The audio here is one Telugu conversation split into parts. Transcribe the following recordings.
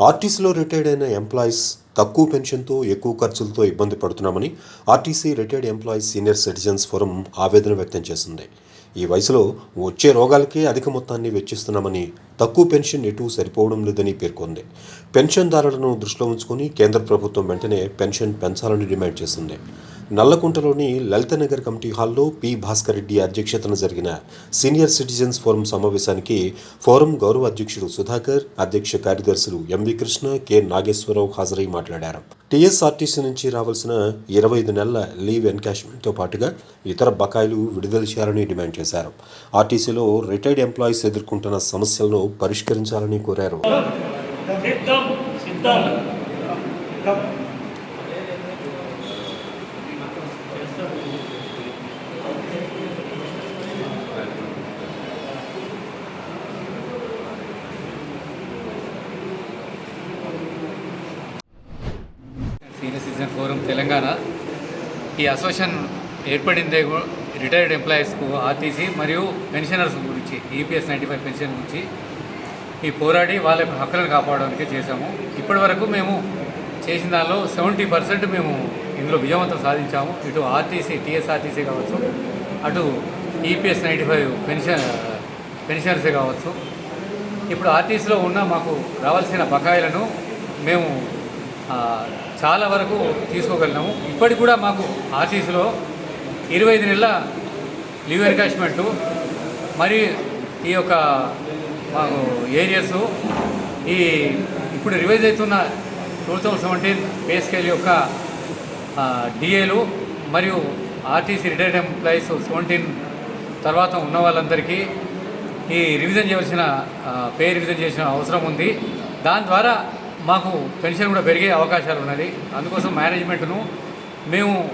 ఆర్టీసీలో రిటైర్డ్ అయిన ఎంప్లాయీస్ తక్కువ పెన్షన్తో ఎక్కువ ఖర్చులతో ఇబ్బంది పడుతున్నామని RTC retired employees senior citizens forum ఆవేదన వ్యక్తం చేసింది. ఈ వయసులో వచ్చే రోగాలకే అధిక మొత్తాన్ని వెచ్చిస్తున్నామని తక్కువ పెన్షన్ ఎటు సరిపోవడం లేదని పేర్కొంది. పెన్షన్దారులను దృష్టిలో ఉంచుకొని కేంద్ర ప్రభుత్వం వెంటనే పెన్షన్ పెంచాలని డిమాండ్ చేసింది. నల్లకుంటలోని లలితనగర్ కమిటీ హాల్లో పి భాస్కర్ రెడ్డి అధ్యక్షతన జరిగిన సీనియర్ సిటిజన్స్ ఫోరం సమావేశానికి ఫోరం గౌరవ అధ్యక్షుడు సుధాకర్ అధ్యక్ష కార్యదర్శులు ఎంవి కృష్ణ కె నాగేశ్వరరావు హాజరై మాట్లాడారు. టీఎస్ఆర్టీసీ నుంచి రావాల్సిన ఇరవై ఐదు నెలల లీవ్ ఎన్కాష్మెంట్తో పాటుగా ఇతర బకాయిలు విడుదల చేయాలని డిమాండ్ చేశారు. ఆర్టీసీలో రిటైర్డ్ ఎంప్లాయీస్ ఎదుర్కొంటున్న సమస్యలను పరిష్కరించాలని కోరారు. Citizen forum Telangana. ఈ అసోసియేషన్ ఏర్పడిందే రిటైర్డ్ ఎంప్లాయీస్కు ఆర్టీసీ మరియు పెన్షనర్స్ గురించి ఈపీఎస్ నైంటీ ఫైవ్ పెన్షన్ గురించి. ఈ పోరాడి వాళ్ళ హక్కులను కాపాడడానికి చేశాము. ఇప్పటి వరకు మేము చేసిన దానిలో సెవెంటీ పర్సెంట్ మేము ఇందులో విజయవంతం సాధించాము. ఇటు ఆర్టీసీ టీఎస్ఆర్టీసీ కావచ్చు అటు ఈపీఎస్ నైంటీ ఫైవ్ పెన్షన్ పెన్షనర్సే కావచ్చు. ఇప్పుడు ఆర్టీసీలో ఉన్న మాకు రావాల్సిన బకాయిలను మేము చాలా వరకు తీసుకోగలిగినాము. ఇప్పటికి కూడా మాకు ఆర్టీసీలో ఇరవై ఐదు నెలల లీవ్ ఎన్కాష్మెంటు మరి ఈ యొక్క మాకు ఏరియాస్ ఈ ఇప్పుడు రివైజ్ అవుతున్న two thousand seventeen pay scale యొక్క డిఏలు మరియు ఆర్టీసీ రిటైర్డ్ ఎంప్లాయీస్ సెవెంటీన్ తర్వాత ఉన్న వాళ్ళందరికీ ఈ రివిజన్ చేయవలసిన పే రివిజన్ చేసిన అవసరం ఉంది. దాని ద్వారా మాకు పెన్షన్ కూడా పెరిగే అవకాశాలు ఉన్నది. అందుకోసం మేనేజ్మెంట్ను మేము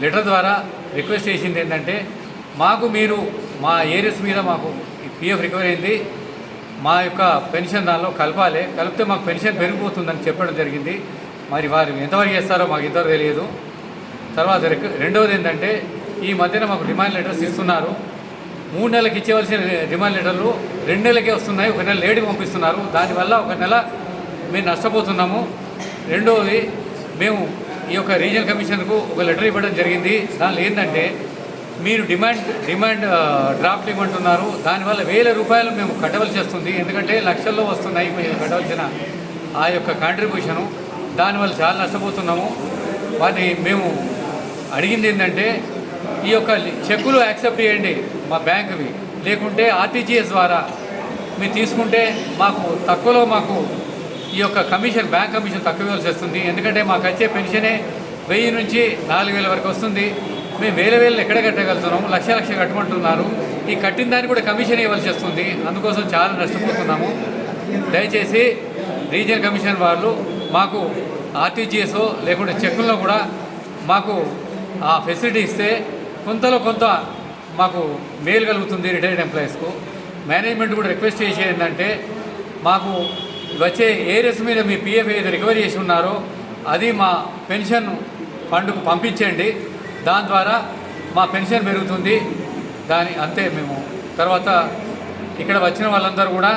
లెటర్ ద్వారా రిక్వెస్ట్ చేసింది ఏంటంటే మాకు మీరు మా ఏరియాస్ మీద మాకు పిఎఫ్ రికవర్ అయింది. మా యొక్క పెన్షన్ దానిలో కలపాలి. కలిపితే మాకు పెన్షన్ పెరిగిపోతుందని చెప్పడం జరిగింది. మరి వారు ఎంతవరకు చేస్తారో మాకు ఇంతవరకు తెలియదు. తర్వాత రెక్- రెండవది ఏంటంటే ఈ మధ్యన మాకు డిమాండ్ లెటర్స్ ఇస్తున్నారు. మూడు నెలలకు ఇచ్చేవలసిన డిమాండ్ లెటర్లు రెండు నెలలకే వస్తున్నాయి. ఒక నెల లేటుగా పంపిస్తున్నారు. దానివల్ల ఒక నెల మేము నష్టపోతున్నాము. రెండవది మేము ఈ యొక్క రీజనల్ కమిషన్కు ఒక లెటర్ ఇవ్వడం జరిగింది. దానిలో ఏంటంటే మీరు డిమాండ్ డిమాండ్ డ్రాఫ్ట్ ఇవ్వమంటున్నారు. దానివల్ల వేల రూపాయలు మేము కట్టవలసి వస్తుంది. ఎందుకంటే లక్షల్లో వస్తున్నాయి మేము కట్టవలసిన ఆ యొక్క కాంట్రిబ్యూషను దానివల్ల చాలా నష్టపోతున్నాము. వాటిని మేము అడిగింది ఏంటంటే ఈ యొక్క చెక్కులు యాక్సెప్ట్ చేయండి మా బ్యాంకువి. లేకుంటే ఆర్టీజీఎస్ ద్వారా మీరు తీసుకుంటే మాకు తక్కువలో మాకు ఈ యొక్క కమిషన్ బ్యాంక్ కమిషన్ తక్కువ ఇవ్వాల్సి వస్తుంది ఎందుకంటే మాకు వచ్చే పెన్షనే వెయ్యి నుంచి నాలుగు వేల వరకు వస్తుంది. మేము వేల వేలు ఎక్కడ కట్టగలుగుతున్నాము లక్ష లక్ష కట్టమంటున్నారు. ఈ కట్టిన దానికి కూడా కమిషన్ ఇవ్వాల్సి వస్తుంది. అందుకోసం చాలా నష్టపోతున్నాము. దయచేసి రీజనల్ కమిషన్ వాళ్ళు మాకు ఆర్టీజీఎస్ఓ లేకుంటే చెక్కుల్లో కూడా మాకు ఆ ఫెసిలిటీ ఇస్తే కొంతలో కొంత మాకు మేలు కలుగుతుంది రిటైర్డ్ ఎంప్లాయీస్కు. మేనేజ్మెంట్ కూడా రిక్వెస్ట్ చేసేది ఏంటంటే మాకు వచ్చే ఏరియస్ మీద మీ పిఎఫ్ ఏదైతే రికవరీ చేసి ఉన్నారో అది మా పెన్షన్ ఫండ్కు పంపించండి. దాని ద్వారా మా పెన్షన్ పెరుగుతుంది. దాని అంతే మేము. తర్వాత ఇక్కడ వచ్చిన వాళ్ళందరూ కూడా